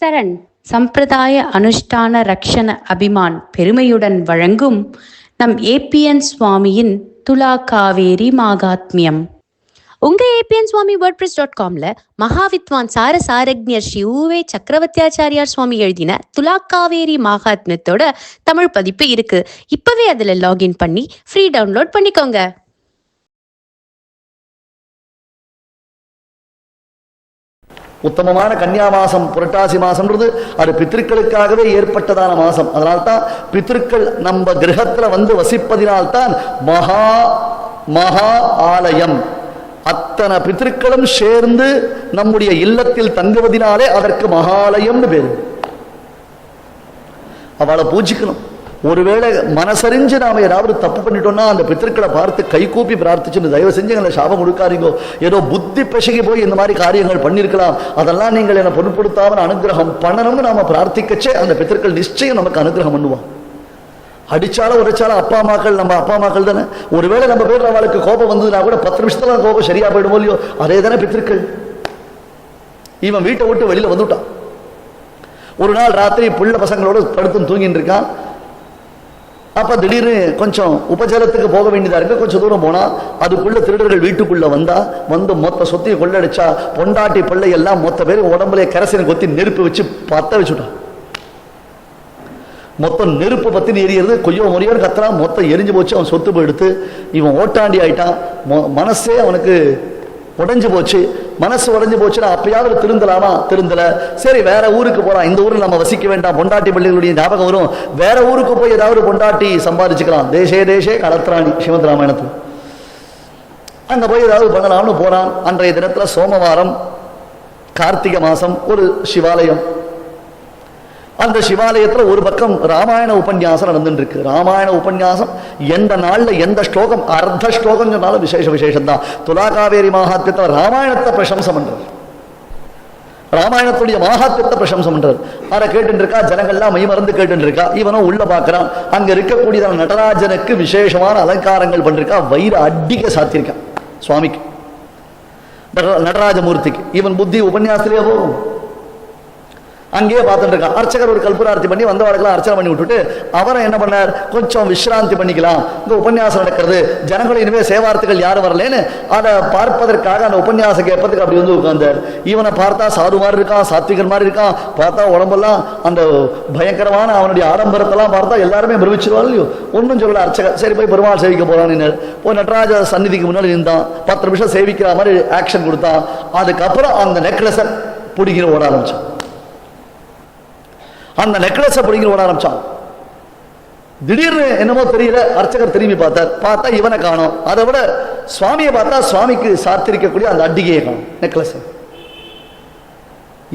சரண் சம்பிரதாய அனுஷ்டான ரக்ஷண அபிமான் பெருமையுடன் வழங்கும் நம் ஏபிஎன் சுவாமியின் துலா காவேரி மாகாத்மியம். உங்க ஏபிஎன் சுவாமி வேர்ட்பிரஸ் டாட் காம்ல மகாவித்வான் சார சாரக்ஞர் ஸ்ரீ ஊவே சக்கரவர்த்தியாச்சாரியார் சுவாமி எழுதின துலா காவேரி மகாத்மியத்தோட தமிழ் பதிப்பு இருக்கு. இப்பவே அதுல லாகின் பண்ணி ஃப்ரீ டவுன்லோட் பண்ணிக்கோங்க. உத்தமமான கன்னியா மாசம் புரட்டாசி மாசம்ன்றது அது பித்திருக்களுக்காகவே ஏற்பட்டதான மாசம். அதனால்தான் பித்திருக்கள் நம்ம கிரகத்துல வந்து வசிப்பதினால்தான் மகா மகா ஆலயம். அத்தனை பித்திருக்களும் சேர்ந்து நம்முடைய இல்லத்தில் தங்குவதினாலே அதற்கு மகாலயம்னு பேரு. அவளை பூஜிக்கணும். ஒருவேளை மனசறிஞ்சு நாம ஏதாவது தப்பு பண்ணிட்டோம்னா அந்த பித்திருக்களை பார்த்து கை கூப்பி பிரார்த்திச்சுன்னு தயவு செஞ்சு எங்களை சாபம் கொடுக்காதீங்கோ. ஏதோ புத்தி பிசகி போய் இந்த மாதிரி காரியங்கள் பண்ணியிருக்கலாம் அதெல்லாம் நீங்கள் என்னை பொருட்படுத்தாமல் அனுகிரகம் பண்ணணும்னு நாம பிரார்த்திக்கச்சே அந்த பித்திருக்கள் நிச்சயம் நமக்கு அனுகிரகம் பண்ணுவான் அடிச்சாலும் உரைச்சாலும் அப்பா அம்மாக்கள் நம்ம அப்பா அம்மாக்கள் தானே? ஒருவேளை நம்ம பேர் அவளுக்கு கோபம் வந்ததுன்னா கூட பத்து நிமிஷத்துல கோபம் சரியா போயிடும் இல்லையோ? அதே தானே பித்திருக்கள். இவன் வீட்டை விட்டு வெளியில வந்துட்டான். ஒரு நாள் ராத்திரி புள்ள பசங்களோட படுத்து தூங்கிட்டு இருக்கான். அப்போ திடீர்னு கொஞ்சம் உபச்சாரத்துக்கு போக வேண்டியதா இருக்கு. கொஞ்சம் தூரம் போனா அதுக்குள்ள திருடர்கள் வீட்டுக்குள்ள வந்தா வந்து மொத்த சொத்தையை கொள்ளடிச்சா பொண்டாட்டி பிள்ளை எல்லாம் மொத்த பேர் உடம்புல கரசினை கொத்தி நெருப்பு வச்சு பற்ற வச்சுட்டான் மொத்தம் நெருப்பு பத்தினி எரியறது கொய்யோ முறையோடு கத்துறான் மொத்தம் எரிஞ்சு போச்சு அவன் சொத்து போய் இவன் ஓட்டாண்டி ஆயிட்டான். மனசே அவனுக்கு உடஞ்சு போச்சு மனசு உடஞ்சு போச்சுன்னா அப்பயாவது திருந்தலாமா? திருந்தல. சரி வேற ஊருக்கு போறான் இந்த ஊரில் நம்ம வசிக்க வேண்டாம். பொண்டாட்டி பிள்ளைகளுடைய ஞாபகம் வரும். வேற ஊருக்கு போய் ஏதாவது பொண்டாட்டி சம்பாதிச்சுக்கலாம். தேசே தேசே களத்ராணி ஸ்ரீமத் ராமாயணத்தில். அங்க போய் ஏதாவது பண்ணலாம்னு போறான். அன்றைய தினத்துல சோமவாரம் கார்த்திகை மாசம் ஒரு சிவாலயம். அந்த சிவாலயத்துல ஒரு பக்கம் ராமாயண உபன்யாசம் நடந்துட்டு இருக்கு ராமாயண உபன்யாசம் எந்த நாள்ல எந்த ஸ்லோகம் அர்த்த ஸ்லோகம் சொன்னாலும் விசேஷ விசேஷம் தான் துலாகாவேரி மகாத்தியத்தில் ராமாயணத்தை பிரசம்சம் பண்றது. ராமாயணத்துடைய மகாத்தியத்தை பிரசம்சம் பண்றது. அதை கேட்டுட்டு இருக்கா ஜனங்கள்லாம் மை மறந்து கேட்டுட்டு இருக்கா இவனும் உள்ள பார்க்கறான் அங்க இருக்கக்கூடியதான நடராஜனுக்கு விசேஷமான அலங்காரங்கள் பண்ணிருக்கா வயிறு அடிக்க சாத்தியிருக்கான். சுவாமிக்கு. நடராஜமூர்த்திக்கு. இவன் புத்தி உபன்யாசத்திலேயே போகும். அங்கேயே பார்த்துட்டு இருக்கான். அர்ச்சகர் ஒரு கல்புரார்த்தி பண்ணி வந்தவாளுக்கெல்லாம் அர்ச்சனை பண்ணி விட்டுட்டு அவரை என்ன பண்ணார்? கொஞ்சம் விஸ்ராந்தி பண்ணிக்கலாம். இந்த உபன்யாசம் நடக்கிறது. ஜனங்களும் இனிமே சேவார்த்திகள் யாரும் வரலேன்னு அதை பார்ப்பதற்காக அந்த உபன்யாசம் கேட்பதுக்கு அப்படி வந்து உட்கார்ந்தார். இவனை பார்த்தா சாது மாதிரி இருக்கான் சாத்விகர் மாதிரி இருக்கான். பார்த்தா உடம்பெல்லாம் அந்த பயங்கரமான அவனுடைய ஆடம்பரத்தெல்லாம் பார்த்தா எல்லாருமே பிரமிச்சிருவாள் இல்லையோ? ஒன்றும் சொல்லல அர்ச்சகர். சரி போய் பெருமாள் சேவிக்க போறான்னு போய் நடராஜ சந்நிதிக்கு முன்னாடி நின்றான். பத்து நிமிஷம் சேவிக்கிற மாதிரி ஆக்ஷன் கொடுத்தான். அதுக்கப்புறம் அந்த நெக்லஸை பிடிக்கிற ஓட ஆரம்பிச்சான். அந்த நெக்லஸை பிடிக்கிற ஓட ஆரம்பிச்சான். திடீர்னு என்னமோ தெரியல அர்ச்சகர் திரும்பி பார்த்தார். பார்த்தா இவனை காணோம். அதை விட சுவாமியை பார்த்தா சுவாமிக்கு சாத்திரிக்கக்கூடிய அந்த அட்டிகையை காணும் நெக்லஸ்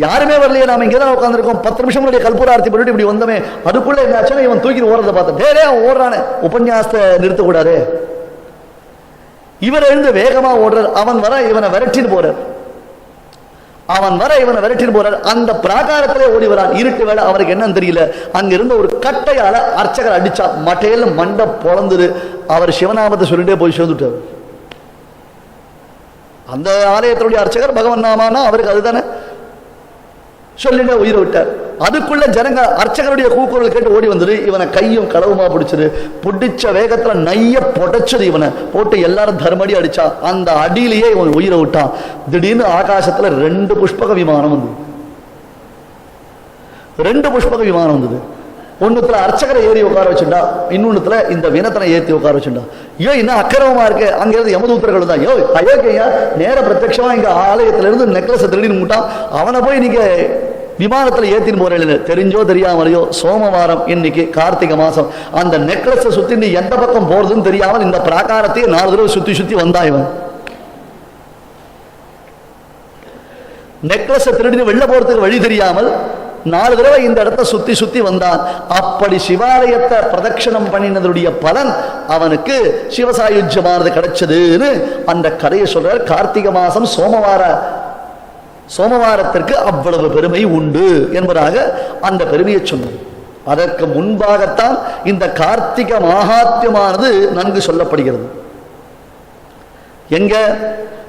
யாருமே வரலையே நாம இங்கே தான் உட்காந்துருக்கோம் பத்து நிமிஷம் முன்னாடி கல்பூரார்த்தி பண்ணிட்டு இப்படி வந்தோமே. அதுக்குள்ள என்ன இவன் தூக்கி ஓடுறத பார்த்தேன். டே ஓடுறானே. உபன்யாசத்தை நிறுத்தக்கூடாது. இவர் எழுந்து வேகமாக ஓடுறார். அவன் வர இவனை விரட்டின்னு போறார். அவன் வர இவனை விரட்டிட்டு போறார். அந்த பிராகாரத்திலே ஓடி வரான். இருட்டு வேலை. அவருக்கு என்னன்னு தெரியல. அங்க இருந்த ஒரு கட்டையால அர்ச்சகர் அடிச்சா மட்டையில மண்டை பொழந்துரு அவர் சிவநாமத்தை சொல்லிட்டே போய் சேர்ந்துட்டார். அந்த ஆலயத்தினுடைய அர்ச்சகர் பகவன் நாமானா? அவருக்கு அதுதானே? சொல்லிட்டு உயிரை விட்டார் அதுக்குள்ள ஜனங்க அர்ச்சகருடைய கூக்குரல் கேட்டு ஓடி வந்துரு இவனை கையும் களவுமா பிடிச்சிரு பிடிச்ச வேகத்துல நைய புடைச்சது இவனை. போட்டு எல்லாரும் தர்மடி அடிச்சா. அந்த அடியிலேயே இவன் உயிரை விட்டான். திடீர்னு ஆகாசத்துல ரெண்டு புஷ்பக விமானம் வந்தது. ரெண்டு புஷ்பக விமானம் வந்தது. ஒன்னுத்துல அர்ச்சகரை ஏறி உட்கார வச்சுட்டா இன்னொன்னுத்துல இந்த வினத்தனை ஏத்தி உட்கார வச்சுட்டா. ஐயோ இன்னும் அக்கிரமமா இருக்கு. அங்க இருந்து தான். ஐயோ அயோக்கியா நேர பிரத்யமா இங்க ஆலயத்துல இருந்து நெக்லஸ் திருடின்னு முட்டான் அவனை போய் நீங்க விமானத்துல ஏத்தின் போறேன் தெரிஞ்சோ தெரியாமலையோ சோமவாரம் இன்னைக்கு கார்த்திகை மாசம். அந்த நெக்லஸை சுத்தி நீ எந்த பக்கம் போறதுன்னு தெரியாமல் இந்த பிராகாரத்தையே நாலு தடவை சுத்தி சுத்தி வந்தா இவன். நெக்லஸை திருடின்னு வெளில போறதுக்கு வழி தெரியாமல் நாலு தடவை இந்த இடத்த சுத்தி சுத்தி வந்தான். அப்படி சிவாலயத்தை பிரதட்சணம் பண்ணினதுடைய பலன் அவனுக்கு சிவசாயுஜ்யமானது கிடைச்சதுன்னு அந்த கதையை சொல்றார். கார்த்திகை மாசம் சோமவார சோமவாரத்திற்கு அவ்வளவு பெருமை உண்டு என்பதாக அந்த பெருமையை சொன்னது அதற்கு முன்பாகத்தான் இந்த கார்த்திக மாகாத்தியமானது நன்கு சொல்லப்படுகிறது. எங்க?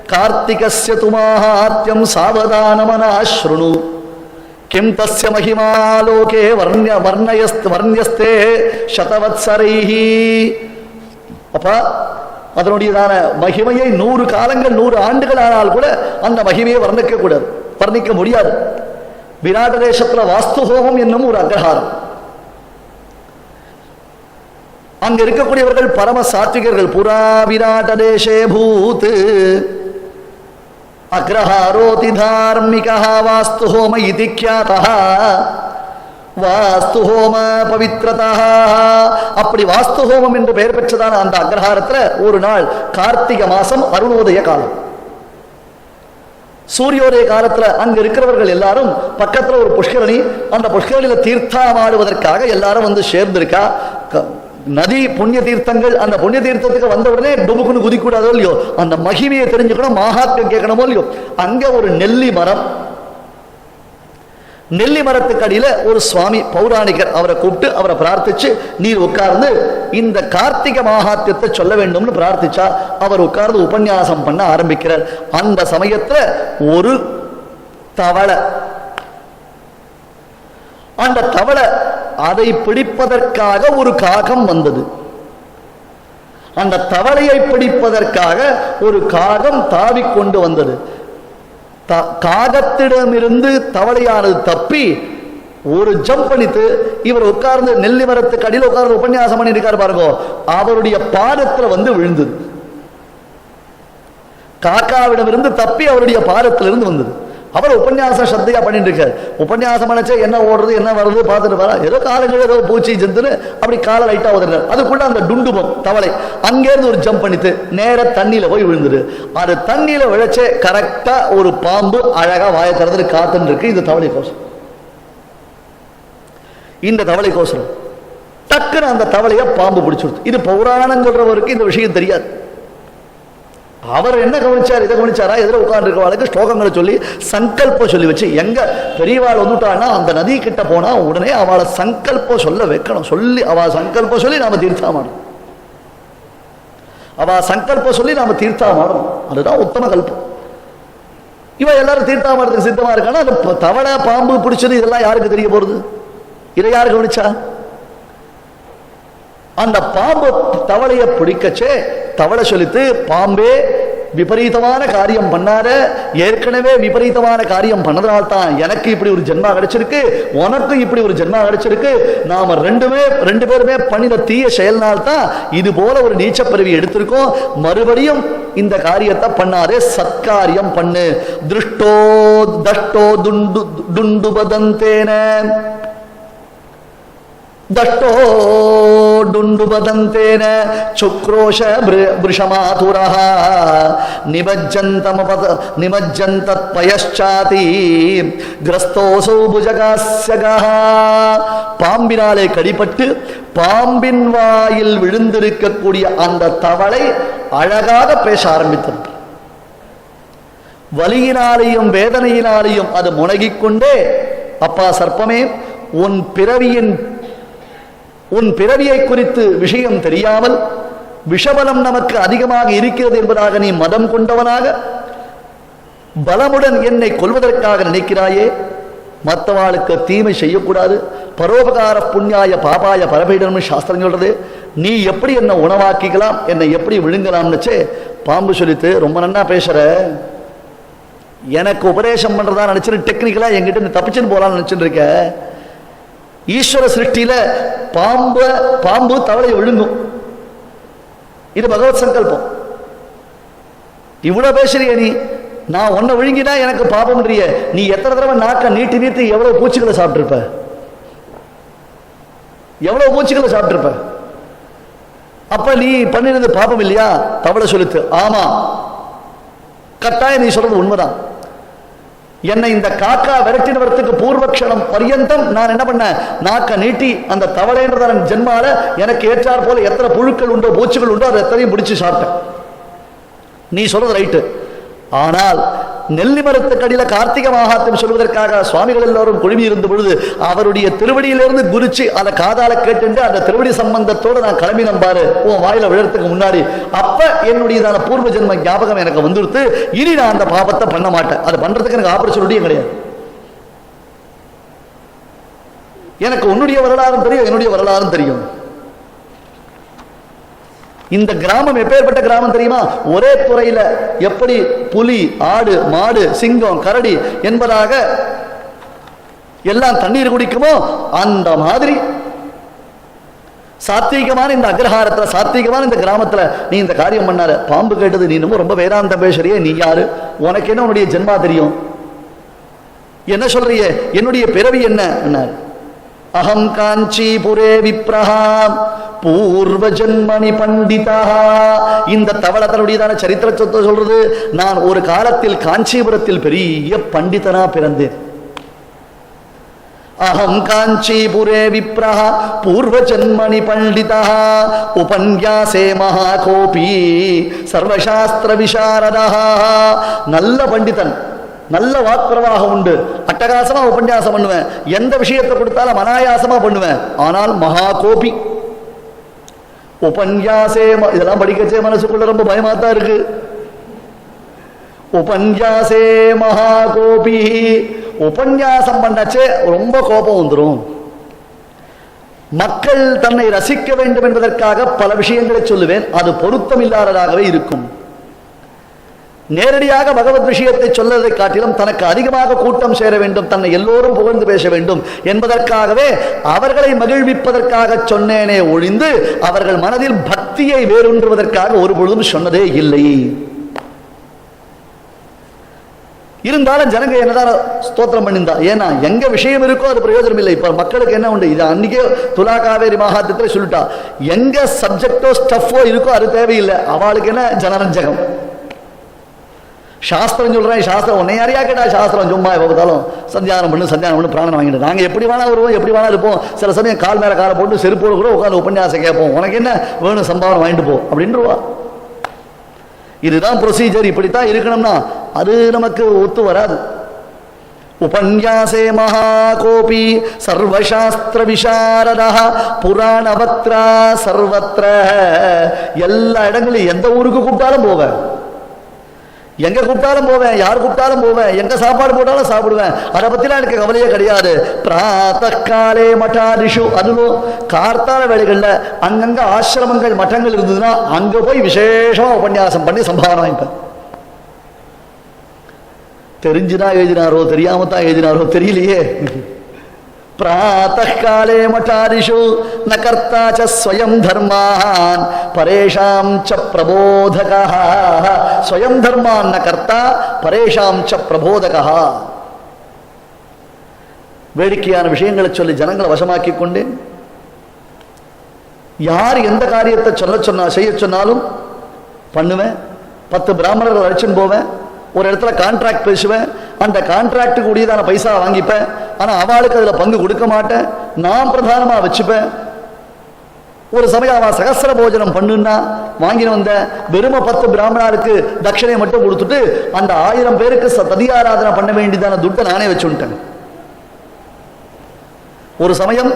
கார்த்திகசிய துமாஹாத்யம் சாவதானமன அஸ்ருணு கிம் தஸ்ய மகிமாலோகே வர்ணய வர்ணயஸ் வர்ணியஸ்தே சதவத்சரைஹி அப்பா அதனுடையதான மகிமையை நூறு காலங்கள் நூறு ஆண்டுகள் ஆனால் கூட அந்த மகிமையை வர்ணிக்க கூடாது வர்ணிக்க முடியாது. விராட தேசத்துல வாஸ்து ஹோமம் என்னும் ஒரு அக்ரஹாரம். அங்க இருக்கக்கூடியவர்கள் பரம சாத்விகர்கள் புரா விராட தேசே பூத். அக்ரஹாரோதி தார்மிகா வாஸ்து ஹோம இது கியாதா வாஸ்து ஹோம பவித்ரதா அப்படி வாஸ்து ஹோமம் என்று பெயர் பெற்றதான அந்த அக்ரஹாரத்தில் ஒரு நாள் கார்த்திக மாசம் அருணோதய காலம். சூரியோதய காலத்தில் அங்கு இருக்கிறவர்கள் எல்லாரும் பக்கத்தில் ஒரு புஷ்கரணி அந்த புஷ்கரணியில் தீர்த்தாமாடுவதற்காக எல்லாரும் வந்து சேர்ந்திருக்கா. நதி புண்ணிய தீர்த்தங்கள் அந்த புண்ணிய தீர்த்தத்துக்கு வந்த உடனே டுமுக்குன்னு குதிக்கூடாதோ இல்லையோ? அந்த மகிமையை தெரிஞ்சுக்கணும் மகாத்மியம் கேட்கணுமோ இல்லையோ? அங்க ஒரு நெல்லி மரம். நெல்லி மரத்துக்கு அடியில ஒரு சுவாமி பௌராணிகர் அவரை கூப்பிட்டு அவரை பிரார்த்திச்சு நீர் உட்கார்ந்து இந்த கார்த்திகை மகாத்தியத்தை சொல்ல வேண்டும்னு பிரார்த்திச்சா அவர் உட்கார்ந்து உபன்யாசம் பண்ண ஆரம்பிக்கிறார். அந்த சமயத்துல ஒரு தவளை அந்த தவளை பிடிப்பதற்காக ஒரு காகம் வந்தது. அந்த தவளையை பிடிப்பதற்காக ஒரு காகம் தாவிக் கொண்டு வந்தது. த- காகத்திடமிருந்து தவளையானது தப்பி ஒரு ஜம்ப் பண்ணிட்டு இவர் உட்கார்ந்து நெல்லி மரத்துக்கு அடியில் உட்கார்ந்து உபன்யாசம் பண்ணி இருக்காரு பாருங்க அவருடைய பாதத்தில் வந்து விழுந்தது. காக்காவிடமிருந்து தப்பி அவருடைய பாதத்திலிருந்து வந்தது. அவர் உபன்யாசம் ஸ்ரத்தையா பண்ணிட்டு இருக்காரு உபன்யாசம் நினைச்சா என்ன ஓடுறது என்ன வருது பார்த்துட்டு வரா. ஏதோ காலங்கள் ஏதோ பூச்சி ஜந்துன்னு அப்படி காலை லைட்டா உதறாரு அதுக்குள்ள அந்த டுண்டுபம் தவளை அங்கேருந்து ஒரு ஜம்ப் பண்ணிட்டு நேர தண்ணியில போய் விழுந்துரு அது தண்ணியில விழைச்சே கரெக்டா ஒரு பாம்பு அழகா வாயை திறந்துட்டு காத்துன்னு இருக்கு இந்த தவளை கோசம் இந்த தவளை கோசம் டக்குன்னு அந்த தவளையை பாம்பு பிடிச்சிருது இது பௌராணம் சொல்றவருக்கு இந்த விஷயம் தெரியாது. அவர் என்ன கவனிச்சார்? இதை கவனிச்சாரா? எதிர உட்கார்ந்துருக்கவாளுக்கு ஸ்லோகங்களை சொல்லி சங்கல்பம் சொல்லி வச்சு எங்க பெரியவாள் வந்துட்டான்னா அந்த நதி கிட்ட போனா உடனே அவளை சங்கல்பம் சொல்ல வைக்கணும். சொல்லி அவ சங்கல்பம் சொல்லி நாம தீர்த்தாமாடணும் அவ சங்கல்பம் சொல்லி நாம தீர்த்தாமாடணும் அதுதான் உத்தம கல்பம். இவன் எல்லாரும் தீர்த்தாமாடத்துக்கு சித்தமா இருக்கானா? அந்த தவளை பாம்பு பிடிச்சது இதெல்லாம் யாருக்கு தெரிய போறது? இதை யாரு கவனிச்சா? அந்த பாம்பு தவளையை பிடிக்கச்சே தவளை சொல்லித்து பாம்பே விபரீதமான காரியம் பண்ணார ஏற்கனவே விபரீதமான காரியம் பண்ணதுனால தான் எனக்கு இப்படி ஒரு ஜென்மா கிடைச்சிருக்கு உனக்கும் இப்படி ஒரு ஜென்மா கிடைச்சிருக்கு நாம ரெண்டுமே ரெண்டு பேருமே பண்ணின தீய செயல்னால் தான் இது போல ஒரு நீச்ச பருவி எடுத்திருக்கோம் மறுபடியும் இந்த காரியத்தை பண்ணாதே சத்காரியம் பண்ணு. திருஷ்டோ தஷ்டோ துண்டு துண்டு பதந்தேன दट्टोडुण्डुपदन्तेन चुक्रोश वृषमातुरः निमज्जन्तमुपद निमज्जन्तत्पयश्चाति கிரஸ்தோசோ புஜகாசகா பாம்பினாலே கடிபட்டு பாம்பின் வாயில் விழுந்திருக்கக்கூடிய அந்த தவளை அழகாக பேச ஆரம்பித்தது வலியினாலேயும் வேதனையினாலேயும் அது முனகிக்கொண்டே அப்பா சர்ப்பமே உன் பிறவியின் உன் பிறவியை குறித்து விஷயம் தெரியாமல் விஷபலம் நமக்கு அதிகமாக இருக்கிறது என்பதாக நீ மதம் கொண்டவனாக பலமுடன் என்னை கொல்வதற்காக நினைக்கிறாயே மற்றவாளுக்கு தீமை செய்யக்கூடாது. பரோபகார புண்ணியாய பாபாய பரபீடம்னு சாஸ்திரம் சொல்றது. நீ எப்படி என்னை உணவாக்கிக்கலாம் என்னை எப்படி விழுங்கலாம்னுச்சு பாம்பு சொல்லித்து ரொம்ப நன்னா பேசுற. எனக்கு உபதேசம் பண்றதா நினைச்சிட்டு டெக்னிக்கலா என்கிட்ட நீ தப்பிச்சுன்னு போகலான்னு நினைச்சிட்டு இருக்க. ஈஸ்வர சிருஷ்டியில பாம்பு பாம்பு தவளையை விழுங்கும் இது பகவத் சங்கல்பம். இவ்வளவு பேசுறிய நீ. நான் உன்னை விழுங்கினா எனக்கு பாபம்ன்றிய. நீ எத்தனை தடவை நாக்க நீட்டி நீட்டி எவ்வளவு பூச்சிகளை சாப்பிட்டிருப்ப? எவ்வளவு பூச்சிகளை சாப்பிட்டிருப்ப? அப்ப நீ பண்ணினது பாபம் இல்லையா? தவளை சொல்லுத்து ஆமா. கட்டாயம் நீ சொல்றது உண்மைதான். என்னை இந்த காக்கா விரட்டினவரத்துக்கு பூர்வக்ஷணம் பரியந்தம். நான் என்ன பண்ணேன்? நாக்க நீட்டி அந்த தவளைன்றதன் ஜென்மால எனக்கு ஏற்றார் போல எத்தனை புழுக்கள் உண்டோ பூச்சிகள் உண்டோ அதை எத்தனையும் முடிச்சு சாப்பிட்டேன். நீ சொல்றது ரைட்டு ஆனால் நெல்லி மரத்துக்கடியில் கார்த்திகை மகாத்தியம் சொல்வதற்காக சுவாமிகள் எல்லாரும் குழுமி இருந்த பொழுது அவருடைய திருவடியிலிருந்து குதிச்சு அதை காதால கேட்டு அந்த திருவடி சம்பந்தத்தோடு நான் கிளம்பி நம்பாரு. உன் வாயில விழறதுக்கு முன்னாடி. அப்ப என்னுடையதான பூர்வ ஜென்ம ஞாபகம் எனக்கு வந்துடுத்து. இனி நான் அந்த பாபத்தை பண்ண மாட்டேன். அதை பண்றதுக்கு எனக்கு ஆப்பர்ச்சுனிட்டியும் கிடையாது. எனக்கு உன்னுடைய வரலாறும் தெரியும் என்னுடைய வரலாறும் தெரியும். இந்த கிராமம் எப்பேற்பட்ட கிராமம் தெரியுமா? ஒரே துறையில எப்படி புலி ஆடு மாடு சிங்கம் கரடி என்பதாக எல்லாம் தண்ணீர் குடிக்குமோ அந்த மாதிரி. சாத்வீகமான இந்த அக்ரஹாரத்தில் சாத்வீகமான இந்த கிராமத்தில் நீ இந்த காரியம் பண்ணாரு பாம்பு கேட்டது நீ இன்னமும் ரொம்ப வேதாந்தம் பேசுறியே நீ யாரு? உனக்கு என்ன உன்னுடைய ஜென்மா தெரியும்? என்ன சொல்றிய? என்னுடைய பிறவி என்ன? என்னார் அஹம் காஞ்சிபுரே விப்ரஹா பூர்வஜன்மணி பண்டிதா இந்த தவள தன்னுடையதான சரித்திர சொத்தை சொல்றது நான் ஒரு காலத்தில் காஞ்சிபுரத்தில் பெரிய பண்டிதனா பிறந்தேன். அகம் காஞ்சிபுரே விப்ரஹ பூர்வ ஜன்மணி பண்டிதா உபன்யாசே மகாகோபி சர்வசாஸ்திர விசாரதா நல்ல பண்டிதன். நல்ல வாக்குறவாக உண்டு. அட்டகாசமா உபன்யாசம் பண்ணுவேன். எந்த விஷயத்தை கொடுத்தாலும் அனாயாசமா பண்ணுவேன். ஆனால் மகா கோபி உபன்யாசே இதெல்லாம் படிக்கச்சே மனசுக்குள்ள ரொம்ப பயமா தான் இருக்கு. உபன்யாசே மகா கோபி உபன்யாசம் பண்ணச்சே ரொம்ப கோபம் வந்துரும். மக்கள் தன்னை ரசிக்க வேண்டும் என்பதற்காக பல விஷயங்களை சொல்லுவேன். அது பொருத்தமில்லாததாகவே இருக்கும். நேரடியாக பகவத் விஷயத்தை சொல்வதை காட்டிலும் தனக்கு அதிகமாக கூட்டம் சேர வேண்டும் தன்னை எல்லோரும் புகழ்ந்து பேச வேண்டும் என்பதற்காகவே அவர்களை மகிழ்விப்பதற்காக சொன்னேனே ஒழிந்து அவர்கள் மனதில் பக்தியை வேரூன்றுவதற்காக ஒரு பொழுதும் சொன்னதே இல்லை. இருந்தாலும் ஜனங்க என்னதான் ஸ்தோத்திரம் பண்ணியிருந்தா? ஏன்னா எங்க விஷயம் இருக்கோ அது பிரயோஜனம் இல்லை. இப்ப மக்களுக்கு என்ன உண்டு? இது அன்னைக்கே துலா காவேரி மகாத்தியத்தில் சொல்லிட்டா எங்க சப்ஜெக்டோ ஸ்டஃபோ இருக்கோ அது தேவையில்லை. அவளுக்கு என்ன ஜனரஞ்சகம்? சாஸ்திரம் சொல்கிறேன் சாஸ்திரம் உன்னை யாரையா கேட்டா சாஸ்திரம்? சும்மா பார்த்தாலும் சந்தியானம் பண்ணு சந்தியானம் பண்ணு பிராணம் வாங்கிட்டு. நாங்கள் எப்படி வேணா வருவோம் எப்படி வேணா இருப்போம். சில சமயம் கால் மேலே காலை போட்டு செருப்போடு கூட உட்காந்து உபன்யாசம் கேட்போம். உனக்கு என்ன வேணும் சம்பாவனை வாங்கிட்டு போ அப்படின்றவா. இதுதான் ப்ரொசீஜர் இப்படித்தான் இருக்கணும்னா அது நமக்கு ஒத்து வராது. உபன்யாசே மகாகோபி சர்வசாஸ்திர விசாரதா புராணவத்ரா சர்வத்திர எல்லா இடங்களையும் எந்த ஊருக்கு கூப்பிட்டாலும் போவேன் எங்க கூப்பிட்டாலும் போவேன் யார் கூப்பிட்டாலும் போவேன் எங்க சாப்பாடு போட்டாலும் சாப்பிடுவேன். அதை பத்திலாம் எனக்கு கவலையே கிடையாது. பிராத்த காலே மட்டாதிஷு அதுவும் கார்த்தால வேலைகள்ல அங்கங்க ஆசிரமங்கள் மட்டங்கள் இருந்ததுன்னா அங்க போய் விசேஷமா உபன்யாசம் பண்ணி சம்பாதனம் வாங்கிப்பேன். தெரிஞ்சுதான் எழுதினாரோ தெரியாம தான் எழுதினாரோ தெரியலையே. प्रातः काले मठादिषु न कर्ता च स्वयं धर्मान् परेषां च प्रबोधकः स्वयं धर्मान् न कर्ता परेषां च प्रबोधकः வேடிக்கையான விஷயங்களை சொல்லி ஜனங்களை வசமாக்கி கொண்டேன் யார் எந்த காரியத்தை சொல்ல சொன்னா செய்ய சொன்னாலும் பண்ணுவேன் பத்து பிராமணர்கள் அழைச்சுன்னு போவேன் ஒரு இடத்துல கான்ட்ராக்ட் பேசுவேன் அந்த கான்ட்ராக்டுக்கு உரியதான பைசா வாங்கிப்பேன். ஆனால் அவளுக்கு அதில் பங்கு கொடுக்க மாட்டேன். நான் பிரதானமாக வச்சுப்பேன். ஒரு சமயம் அவன் சகசர போஜனம் பண்ணுன்னா வாங்கின்னு வந்த வெறும பத்து பிராமணாருக்கு தட்சிணையை மட்டும் கொடுத்துட்டு அந்த ஆயிரம் பேருக்கு சதியாராதனை பண்ண வேண்டியதான துட்டை நானே வச்சுட்டேன். ஒரு சமயம்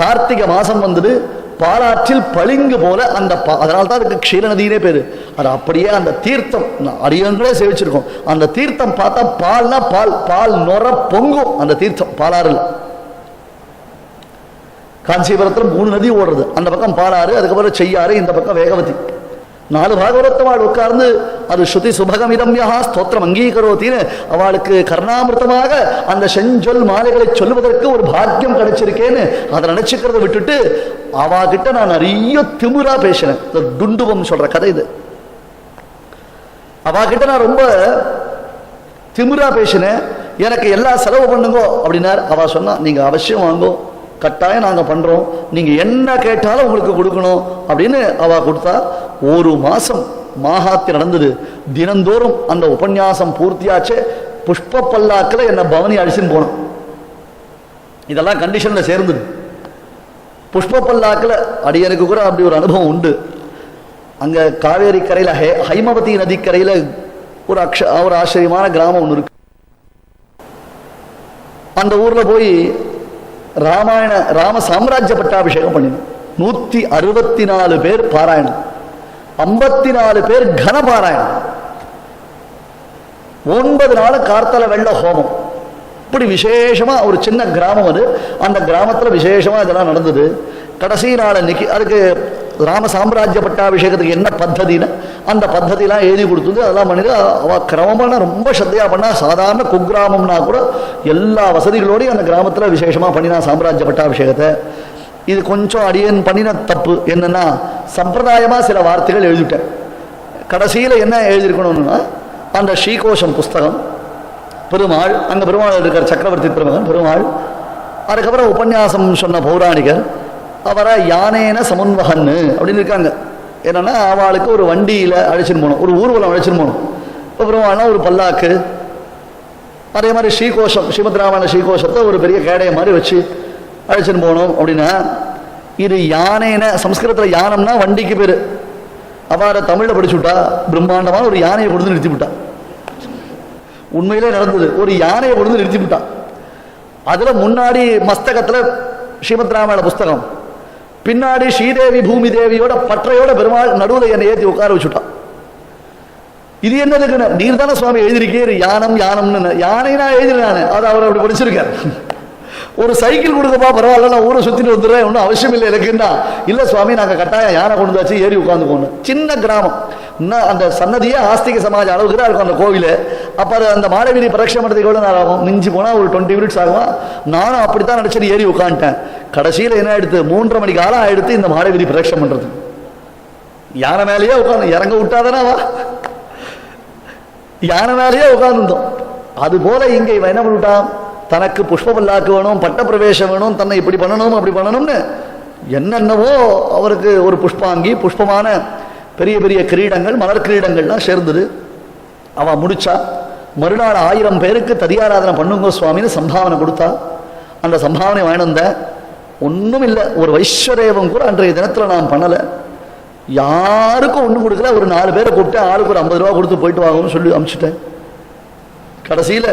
கார்த்திகை மாசம் வந்தது. பாலாற்றில் பளிங்கு போல அந்த பா- அதனால தான் அதுக்கு க்ஷீர நதினே பேரு. அது அப்படியே அந்த தீர்த்தம் நான் அடியங்களே சேவிச்சிருக்கோம். அந்த தீர்த்தம் பார்த்தா பால்னா பால் பால் நொற பொங்கும் அந்த தீர்த்தம் பாலாறுல. காஞ்சிபுரத்தில் மூணு நதி ஓடுறது. அந்த பக்கம் பாலாறு அதுக்கப்புறம் செய்யாறு இந்த பக்கம் வேகவதி. நாலு பாகவரத்தவாள் உட்கார்ந்து அது ஸ்ருதி சுபகமிதம்யா ஸ்தோத்திரம் அங்கீகரோத்தின்னு அவளுக்கு கர்ணாமிருத்தமாக அந்த செஞ்சொல் மாலைகளை சொல்லுவதற்கு ஒரு பாக்கியம் கிடைச்சிருக்கேன்னு அதை நினைச்சுக்கிறத விட்டுட்டு அவகிட்ட நான் நிறைய திமுறா பேசினேன் இந்த துண்டுவம் சொல்ற கதை இது அவகிட்ட நான் ரொம்ப திமுறா பேசினேன் எனக்கு எல்லா செலவு பண்ணுங்கோ அப்படின்னார் அவ சொன்னா நீங்க அவசியம் வாங்கோ கட்டாயம் நாங்கள் பண்ணுறோம் நீங்கள் என்ன கேட்டாலும் உங்களுக்கு கொடுக்கணும் அப்படின்னு அவ கொடுத்தா ஒரு மாதம் மாகாத்தி நடந்தது. தினந்தோறும் அந்த உபன்யாசம் பூர்த்தியாச்சு. புஷ்ப பல்லாக்கில் என்னை பவனி அழிச்சுன்னு போனோம் இதெல்லாம் கண்டிஷனில் சேர்ந்தது. புஷ்ப பல்லாக்கில் அடியனுக்கு கூட அப்படி ஒரு அனுபவம் உண்டு. அங்கே காவேரி கரையில் ஹே- ஹைமவதி நதிக்கரையில் ஒரு அக்ஷ ஒரு ஆச்சரியமான கிராமம் ஒன்று இருக்கு. அந்த ஊரில் போய் ராமாயண ராம சாம்ராஜ்ய பட்டாபிஷேகம் பண்ணினோம். நூத்தி அறுபத்தி நாலு பேர் பாராயணம். ஐம்பத்தி நாலு பேர் கனபாராயணம். ஒன்பது நாள் கார்த்தல வெள்ள ஹோமம். இப்படி விசேஷமாக ஒரு சின்ன கிராமம் அது. அந்த கிராமத்தில் விசேஷமாக இதெல்லாம் நடந்தது. கடைசி நாள் அன்னைக்கு அதுக்கு ராம சாம்ராஜ்ய பட்டாபிஷேகத்துக்கு என்ன பத்ததின்னு அந்த பத்ததிலாம் எழுதி கொடுத்தது அதெல்லாம் பண்ணிட்டு அவள் கிரமமான ரொம்ப சத்தையாக பண்ணா சாதாரண குக்கிராமம்னா கூட எல்லா வசதிகளோடையும் அந்த கிராமத்தில் விசேஷமாக பண்ணினா சாம்ராஜ்ய பட்டாபிஷேகத்தை. இது கொஞ்சம் அடியன் பண்ணின தப்பு என்னன்னா சம்பிரதாயமாக சில வார்த்தைகள் எழுதிட்டேன். கடைசியில் என்ன எழுதியிருக்கணும்னா அந்த ஸ்ரீகோஷம் புஸ்தகம் பெருமாள் அங்கே பெருமாள் இருக்கிற சக்கரவர்த்தி பெருமகன் பெருமாள். அதுக்கப்புறம் உபன்யாசம் சொன்ன பௌராணிகர் அவரை யானேன சமன்வகன்னு அப்படின்னு இருக்காங்க. என்னன்னா அவளுக்கு ஒரு வண்டியில் அழைச்சின்னு போகணும் ஒரு ஊர்வலம் அழைச்சின்னு போகணும் அப்புறம் ஆனால் ஒரு பல்லாக்கு. அதே மாதிரி ஸ்ரீகோஷம் ஸ்ரீமத் ராமாயண ஸ்ரீகோஷத்தை ஒரு பெரிய கேடைய மாதிரி வச்சு அழைச்சின்னு போகணும் அப்படின்னா இது யானைன சம்ஸ்கிருதத்தில் யானம்னா வண்டிக்கு பேர். அவ்வாறு தமிழில் படிச்சு விட்டா பிரம்மாண்டமான ஒரு யானையை கொடுத்து நிறுத்தி விட்டா உண்மையிலே நடந்தது. ஒரு யானையை கொடுத்து நிறுத்தி அதில் முன்னாடி மஸ்தகத்தில் ஸ்ரீமத் ராமாயண புஸ்தகம். பின்னாடி ஸ்ரீதேவி பூமி தேவியோட பற்றையோட பெருமாள் நடுவில் என்னை ஏற்றி உட்கார வச்சுட்டான். இது என்னதுக்கு நீர் தானே சுவாமி எழுதியிருக்கீர்? யானம் யானம்னு. யானை நான் எழுதினேன் அதை அவர் அப்படி படிச்சிருக்கார். ஒரு சைக்கிள் கொடுக்கப்பா பரவாயில்ல நான் ஊரை சுற்றிட்டு வந்துடுறேன் ஒன்றும் அவசியம் இல்லை எனக்குன்னா. இல்லை சுவாமி நாங்கள் கட்டாயம் யானை கொண்டு வந்தாச்சு ஏறி உட்காந்துக்கோன்னு. சின்ன கிராமம். இன்னும் அந்த சன்னதியே ஆஸ்திக சமாஜம் அளவுக்கு தான் இருக்கும் அந்த கோவில். அப்போ அது அந்த மாடவீதி பிரதட்சணம் பண்ணுறதுக்கு எவ்வளோ நேரம் ஆகும்? மிஞ்சி போனால் ஒரு டுவெண்ட்டி மினிட்ஸ் ஆகுமா? நானும் அப்படி தான் நினச்சிட்டு ஏறி உட்காந்துட்டேன். கடைசியில் என்ன ஆயிடுத்து மூன்றரை மணி காலம் ஆயிடுத்து இந்த மாடவீதி பிரதட்சணம் பண்ணுறது யானை மேலேயே உட்காந்து இறங்க விட்டாதானவா யானை மேலேயே உட்கார்ந்துருந்தோம் அதுபோல இங்கே இவன் என்ன பண்ணிவிட்டான் தனக்கு புஷ்பமில்லாக்கு வேணும் பட்டப்பிரவேசம் வேணும் தன்னை இப்படி பண்ணணும் அப்படி பண்ணணும்னு என்னென்னவோ அவருக்கு ஒரு புஷ்பாங்கி புஷ்பமான பெரிய பெரிய கிரீடங்கள் மலர் கிரீடங்கள்லாம் சேர்ந்தது. அவன் முடிச்சா மறுநாள் ஆயிரம் பேருக்கு தரியாராதனை பண்ணுங்க சுவாமின்னு சம்பாவனை கொடுத்தா. அந்த சம்பாவனை வாங்கினந்த ஒன்றும் இல்லை ஒரு வைஸ்வரேவம் கூட அன்றைய தினத்தில் நான் பண்ணலை. யாருக்கும் ஒன்றும் கொடுக்கல ஒரு நாலு பேரை கூப்பிட்டு ஆளுக்கு ஒரு ஐம்பது ரூபா கொடுத்து போயிட்டு வாங்கன்னு சொல்லி அனுப்பிச்சிட்டேன் கடைசியில்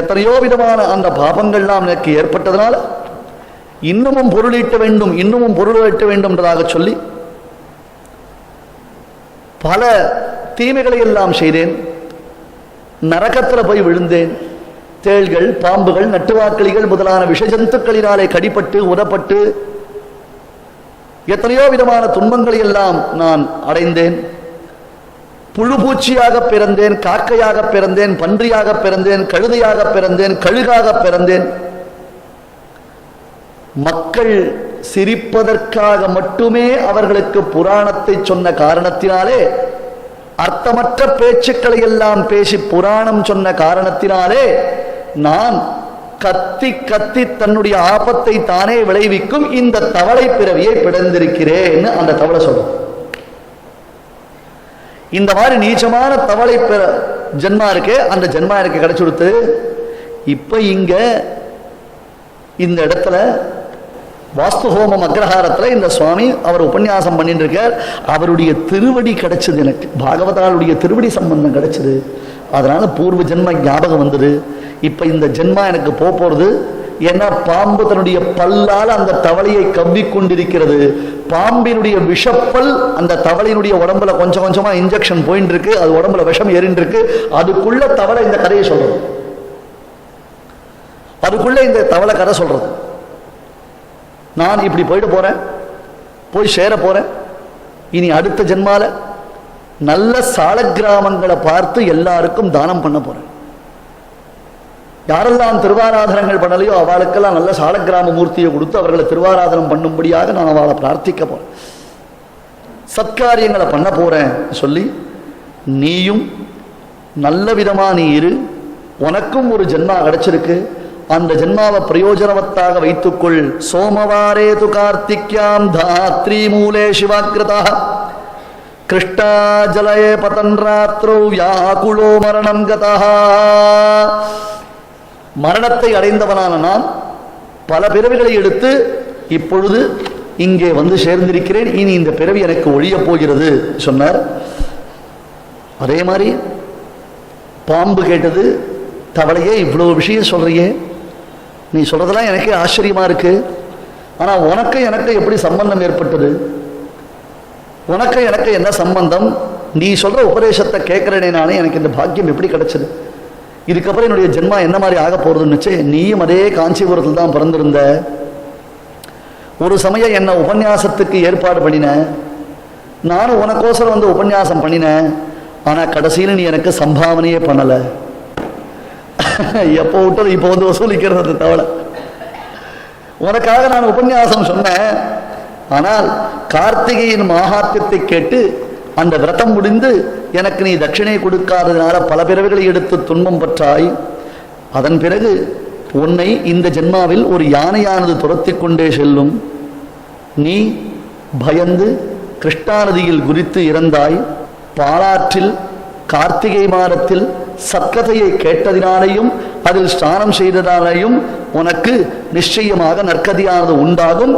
எத்தனையோ விதமான அந்த பாபங்கள்லாம் எனக்கு ஏற்பட்டதுனால இன்னமும் பொருளீட்ட வேண்டும் இன்னமும் பொருளீட்ட வேண்டும்ன்றதாக சொல்லி பல தீமைகளை எல்லாம் செய்தேன். நரகத்தில் போய் விழுந்தேன். தேள்கள் பாம்புகள் நட்டுவாக்களிகள் முதலான விஷஜந்துக்களினாலே கடிப்பட்டு உதப்பட்டு எத்தனையோ விதமான துன்பங்களை எல்லாம் நான் அடைந்தேன். புழுபூச்சியாக பிறந்தேன் காக்கையாக பிறந்தேன் பன்றியாக பிறந்தேன் கழுதையாக பிறந்தேன் கழுகாக பிறந்தேன். மக்கள் சிரிப்பதற்காக மட்டுமே அவர்களுக்கு புராணத்தை சொன்ன காரணத்தினாலே அர்த்தமற்ற பேச்சுக்களை எல்லாம் பேசி புராணம் சொன்ன காரணத்தினாலே நான் கத்தி கத்தி தன்னுடைய ஆபத்தை தானே விளைவிக்கும் இந்த தவளை பிறவியை பிறந்திருக்கிறேன்னு அந்த தவளை சொல்லும். இந்த மாதிரி நீச்சமான தவளை பிற ஜென்மா இருக்கு அந்த ஜென்மா எனக்கு கிடைச்சி கொடுத்து இப்போ இங்க இந்த இடத்துல வாஸ்து ஹோமம் அக்ரஹாரத்தில் இந்த சுவாமி அவர் உபன்யாசம் பண்ணிட்டு இருக்கார் அவருடைய திருவடி கிடைச்சது எனக்கு. பாகவதாளுடைய திருவடி சம்பந்தம் கிடைச்சது. அதனால பூர்வ ஜென்ம ஞாபகம் வந்தது. இப்போ இந்த ஜென்மா எனக்கு போக போறது ஏன்னா பாம்பு தன்னுடைய பல்லால் அந்த தவளையை கவ்வி கொண்டிருக்கிறது பாம்பினுடைய விஷப்பல் அந்த தவளையினுடைய உடம்புல கொஞ்சம் கொஞ்சமா இன்ஜெக்ஷன் போயின்னு இருக்கு அது உடம்புல விஷம் ஏறின்னு இருக்கு அதுக்குள்ள தவளை இந்த கதையை சொல்றது. அதுக்குள்ள இந்த தவளை கதை சொல்றது. நான் இப்படி போயிட்டு போறேன் போய் சேர போறேன். இனி அடுத்த ஜென்மால நல்ல சால கிராமங்களை பார்த்து எல்லாருக்கும் தானம் பண்ண போறேன். யாரெல்லாம் திருவாராதனங்கள் பண்ணலையோ அவளுக்கெல்லாம் நல்ல சால கிராம மூர்த்தியை கொடுத்து அவர்களை திருவாராதனம் பண்ணும்படியாக நான் அவளை பிரார்த்திக்க போறேன். சத்காரியங்களை பண்ண போறேன் சொல்லி நீயும் நல்ல விதமா நீ இரு. உனக்கும் ஒரு ஜென்மா கிடைச்சிருக்கு. அந்த ஜென்மாவை பிரயோஜனவத்தாக வைத்துக்கொள். சோமவாரே து கார்த்திக்யாம் தாத்ரி மூலே சிவாக்கிருதா. கிருஷ்டாஜலயே பதன் ராத்திரோ வியாகுலோ மரணம் கதா. மரணத்தை அடைந்தவனான நான் பல பிறவிகளை எடுத்து இப்பொழுது இங்கே வந்து சேர்ந்திருக்கிறேன். இனி இந்த பிறவி எனக்கு ஒழியப் போகிறது சொன்னார். அதே மாதிரி பாம்பு கேட்டது தவளையே இவ்வளோ விஷயம் சொல்றியே? நீ சொல்றதெல்லாம் எனக்கே ஆச்சரியமா இருக்கு. ஆனா உனக்கு எனக்கு எப்படி சம்பந்தம் ஏற்பட்டது? உனக்கு எனக்கு என்ன சம்பந்தம்? நீ சொல்ற உபதேசத்தை கேட்கிறேனே நானே எனக்கு இந்த பாக்கியம் எப்படி கிடைச்சது? இதுக்கப்புறம் என்னுடைய ஜென்மா என்ன மாதிரி ஆக போறதுன்னுச்சு நீயும் அதே காஞ்சிபுரத்தில் தான் பிறந்திருந்த. ஒரு சமயம் என்ன உபன்யாசத்துக்கு ஏற்பாடு பண்ணின. நானும் உனக்கோசரம் வந்து உபன்யாசம் பண்ணினேன் ஆனால் கடைசியில் நீ எனக்கு சம்பாவனையே பண்ணலை. எப்போ விட்டது இப்போ வந்து வசூலிக்கிறது தவளை. உனக்காக நான் உபன்யாசம் சொன்னேன். ஆனால் கார்த்திகையின் மகாத்தியத்தை கேட்டு அந்த விரதம் முடிந்து எனக்கு நீ தட்சிணை கொடுக்காததுனால பல பிறவைகளை எடுத்து துன்பம் பற்றாய். அதன் பிறகு உன்னை இந்த ஜென்மாவில் ஒரு யானையானது துரத்தி கொண்டே செல்லும். நீ பயந்து கிருஷ்ணா நதியில் குறித்து இறந்தாய். பாலாற்றில் கார்த்திகை மாதத்தில் சத்கதையை கேட்டதினாலேயும் அதில் ஸ்நானம் செய்ததாலேயும் உனக்கு நிச்சயமாக நற்கதியானது உண்டாகும்.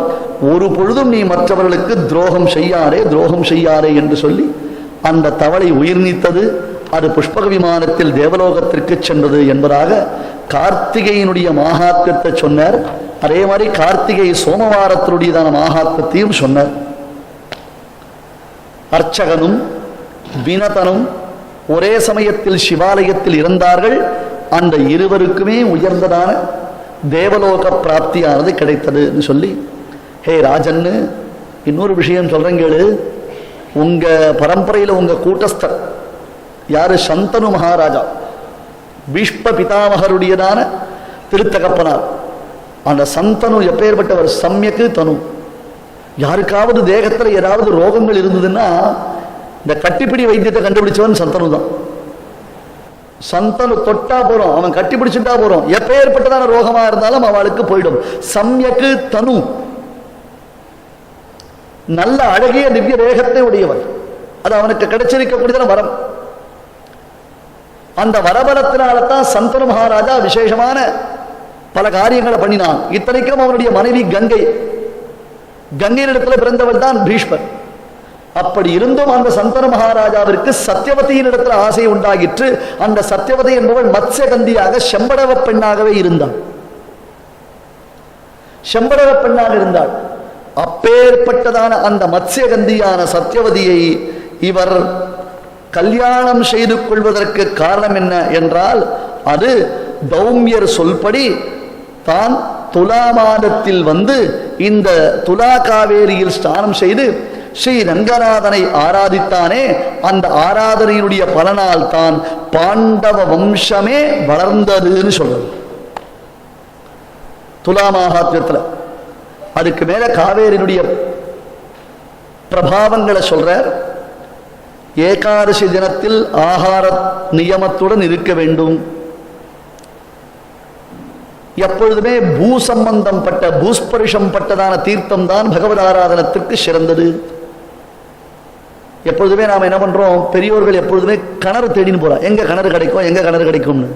ஒரு பொழுதும் நீ மற்றவர்களுக்கு துரோகம் செய்யாரே துரோகம் செய்யாரே என்று சொல்லி அந்த தவளை உயிர் நீத்தது. அது புஷ்பக விமானத்தில் தேவலோகத்திற்கு சென்றது என்பதாக கார்த்திகையினுடைய மகாத்மியத்தை சொன்னார். அதே மாதிரி கார்த்திகை சோமவாரத்தினுடையதான மகாத்மியத்தையும் சொன்னார். அர்ச்சகனும் வினதனும் ஒரே சமயத்தில் சிவாலயத்தில் இருந்தார்கள். அந்த இருவருக்குமே உயர்ந்ததான தேவலோக பிராப்தியானது கிடைத்ததுன்னு சொல்லி ஹே ராஜன்னு இன்னொரு விஷயம் சொல்கிறேங்க கேளு. உங்கள் பரம்பரையில் உங்கள் கூட்டஸ்தர் யார்? சந்தனு மகாராஜா. பீஷ்ப பிதாமகருடையதான திருத்தகப்பனார். அந்த சந்தனு எப்பேற்பட்டவர் சம்யக்கு தனு. யாருக்காவது தேகத்தில் ஏதாவது ரோகங்கள் இருந்ததுன்னா இந்த கட்டிப்பிடி வைத்தியத்தை கண்டுபிடிச்சவன் சந்தனு தான் சந்தனு தொட்டா போறோம் அவன் கட்டி பிடிச்சுட்டா போறோம். எப்பேற்பட்டதான ரோகமா இருந்தாலும் அவளுக்கு போயிடும். சம்யக்கு தனு. நல்ல அழகிய திவ்ய தேகத்தை உடையவன் அது அவனுக்கு கிடைச்சிருக்கக்கூடியதான வரம். அந்த வரபலத்தினால்தான் சந்தனு மகாராஜா விசேஷமான பல காரியங்களை பண்ணினான். இத்தனைக்கும் அவனுடைய மனைவி கங்கை. கங்கையினிடத்தில் பிறந்தவள் தான் பீஷ்மர். அப்படி இருந்தும் அந்த சந்தன மகாராஜாவிற்கு சத்தியவதியின் இடத்துல ஆசை உண்டாகிற்று. அந்த சத்தியவதி என்பவள் மத்ஸ்யகந்தியாக செம்படவ பெண்ணாகவே இருந்தாள். செம்படவ பெண்ணாக இருந்தாள். அப்பேற்பட்டதான அந்த மத்ஸ்யகந்தியான சத்தியவதியை இவர் கல்யாணம் செய்து கொள்வதற்கு காரணம் என்ன என்றால் அது தௌமியர் சொல்படி தான் துலா மாதத்தில் வந்து இந்த துலா காவேரியில் ஸ்நானம் செய்து ஸ்ரீ ரங்கநாதனை ஆராதித்தானே அந்த ஆராதனையினுடைய பலனால் தான் பாண்டவ வம்சமே வளர்ந்ததுன்னு சொல்றது. துலா மகாத்மியத்தில் அதுக்கு மேல காவேரியினுடைய பிரபாவங்களை சொல்றார். ஏகாதசி தினத்தில் ஆகார நியமத்துடன் இருக்க வேண்டும். எப்பொழுதுமே பூ சம்பந்தம் பட்ட பூஸ்பரிஷம் பட்டதான தீர்த்தம் தான் பகவத் ஆராதனத்திற்கு சிறந்தது. எப்பொழுதுமே நாம் என்ன பண்றோம்? பெரியோர்கள் எப்பொழுதுமே கிணறு தேடின்னு போறோம் எங்க கிணறு கிடைக்கும்? எங்க கிணறு கிடைக்கும்னு.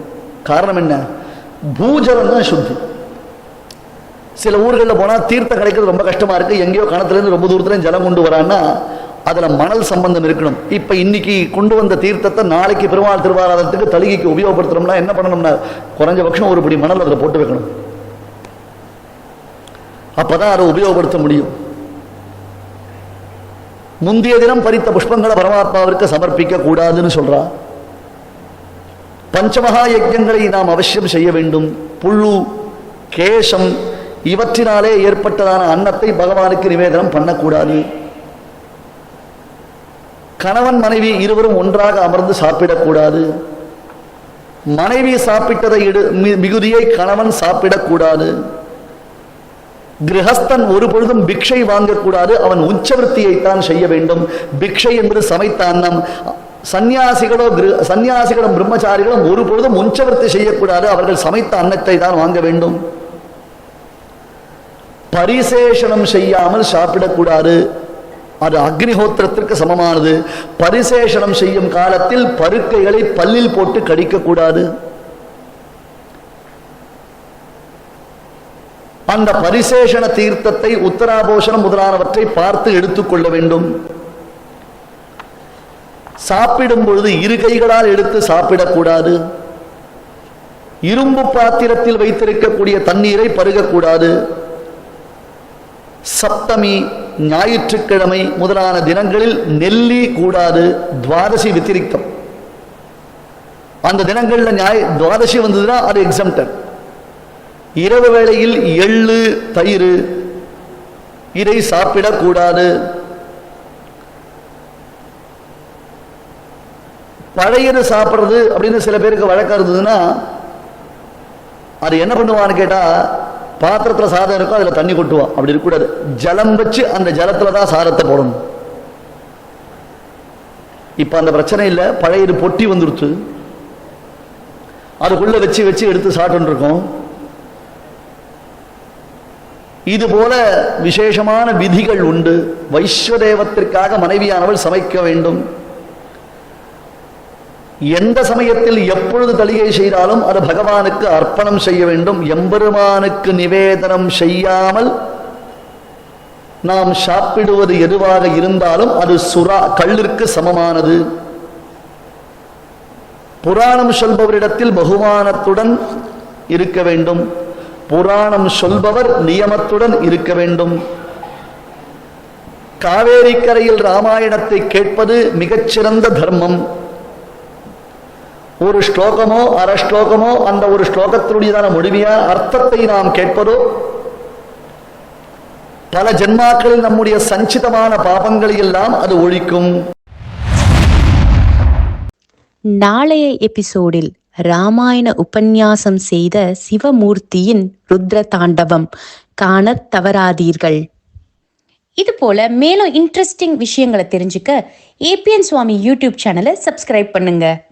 காரணம் என்ன? பூஜலம் தான் சுத்தி. சில ஊர்களில் போனால் தீர்த்தம் கிடைக்கிறது ரொம்ப கஷ்டமா இருக்கு. எங்கேயோ கணத்துலேருந்து ரொம்ப தூரத்துலேயும் ஜலம் கொண்டு வரான்னா அதில் மணல் சம்பந்தம் இருக்கணும். இப்போ இன்னைக்கு கொண்டு வந்த தீர்த்தத்தை நாளைக்கு பெருமாள் திருவாராதனத்துக்கு தழுகிக்கு உபயோகப்படுத்துறோம்னா என்ன பண்ணணும்னா குறைஞ்சபட்சம் ஒரு படி மணல் அதில் போட்டு வைக்கணும். அப்போதான் அதை உபயோகப்படுத்த முடியும். முந்தைய தினம் பறித்த புஷ்பங்களை பரமாத்மாவிற்கு சமர்ப்பிக்க கூடாதுன்னு சொல்றா. பஞ்சமகா யஜ்யங்களை நாம் அவசியம் செய்ய வேண்டும். புழு கேசம் இவற்றினாலே ஏற்பட்டதான அன்னத்தை பகவானுக்கு நிவேதனம் பண்ணக்கூடாது. கணவன் மனைவி இருவரும் ஒன்றாக அமர்ந்து சாப்பிடக்கூடாது. மனைவி சாப்பிட்டதை மிகுதியை கணவன் சாப்பிடக்கூடாது. கிரகஸ்தன் ஒரு பொழுதும் பிக்ஷை வாங்கக்கூடாது. அவன் உச்சவருத்தியைத்தான் செய்ய வேண்டும். பிக்ஷை என்பது சமைத்த அன்னம் சந்நியாசிகளோ கிரு- சந்நியாசிகளும் பிரம்மச்சாரிகளும் ஒரு பொழுதும் உச்சவர்த்தி செய்யக்கூடாது. அவர்கள் சமைத்த அன்னத்தை தான் வாங்க வேண்டும். பரிசேஷனம் செய்யாமல் சாப்பிடக்கூடாது. அது அக்னிஹோத்திரத்திற்கு சமமானது. பரிசேஷனம் செய்யும் காலத்தில் பருக்கைகளை பல்லில் போட்டு கடிக்கக்கூடாது. அந்த பரிசேஷண தீர்த்தத்தை உத்தராபோஷணம் முதலானவற்றை பார்த்து எடுத்துக்கொள்ள வேண்டும். சாப்பிடும் பொழுது இரு கைகளால் எடுத்து சாப்பிடக்கூடாது. இரும்பு பாத்திரத்தில் வைத்திருக்கக்கூடிய தண்ணீரை பருகக்கூடாது. சப்தமி ஞாயிற்றுக்கிழமை முதலான தினங்களில் நெல்லி கூடாது துவாதசி வித்திரிக்தம். அந்த தினங்களில் ஞாய துவாதசி வந்ததுன்னா அது எக்ஸம்டன் இரவு வேளையில் எள்ளு தயிர் இதை சாப்பிடக்கூடாது. பழையது சாப்பிட்றது அப்படின்னு சில பேருக்கு வழக்கம் இருந்ததுன்னா அது என்ன பண்ணுவான்னு கேட்டால் பாத்திரத்தில் சாதம் இருக்கும் அதில் தண்ணி கொட்டுவான். அப்படி இருக்கக்கூடாது. ஜலம் வச்சு அந்த ஜலத்தில் தான் சாதத்தை போடணும். இப்போ அந்த பிரச்சனை இல்லை. பழையது பொட்டி வந்துருச்சு. அதுக்குள்ளே வச்சு வச்சு எடுத்து சாப்பிட்டுருக்கோம் இது போல விசேஷமான விதிகள் உண்டு. வைஸ்வதேவத்திற்காக மனைவியானவள் சமைக்க வேண்டும். எந்த சமயத்தில் எப்பொழுது தளிகை செய்தாலும் அது பகவானுக்கு அர்ப்பணம் செய்ய வேண்டும். எம்பெருமானுக்கு நிவேதனம் செய்யாமல் நாம் சாப்பிடுவது எதுவாக இருந்தாலும் அது சுறா கல்லிற்கு சமமானது. புராணம் சொல்பவரிடத்தில் பகுமானத்துடன் இருக்க வேண்டும். புராணம் சொல்பவர் நியமத்துடன் இருக்க வேண்டும். காவேரி கரையில் ராமாயணத்தை கேட்பது மிகச்சிறந்த தர்மம். ஒரு ஸ்லோகமோ அரை ஸ்லோகமோ அந்த ஒரு ஸ்லோகத்தினுடையதான முழுமையான அர்த்தத்தை நாம் கேட்பதோ பல ஜென்மாக்களில் நம்முடைய சஞ்சிதமான பாபங்களை எல்லாம் அது ஒழிக்கும். நாளைய எபிசோடில் ராமாயண உபன்யாசம் செய்த சிவமூர்த்தியின் ருத்ர தாண்டவம் காணத் தவறாதீர்கள். இது போல மேலும் இன்ட்ரெஸ்டிங் விஷயங்களை தெரிஞ்சுக்க ஏபிஎன் சுவாமி யூடியூப் சேனலை சப்ஸ்கிரைப் பண்ணுங்க.